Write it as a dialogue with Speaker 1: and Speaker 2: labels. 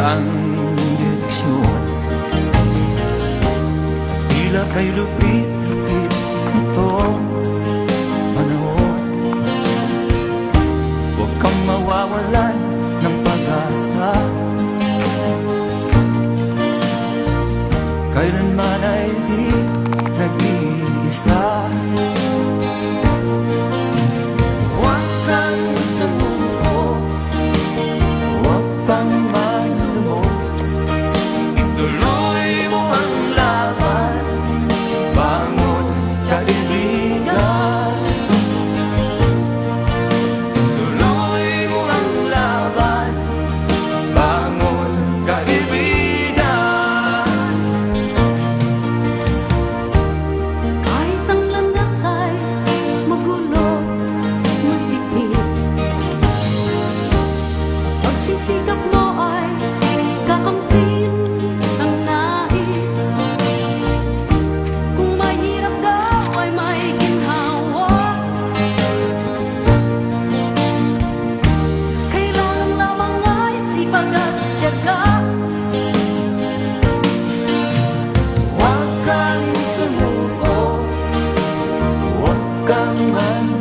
Speaker 1: ang direksyon. Tila kay lupit-lupit itong panahon. Huwag kang mawawalan ng pag-asa. Kailanman ay di nag-iisa.
Speaker 2: Huwag
Speaker 1: kang sumuko, huwag kang mag-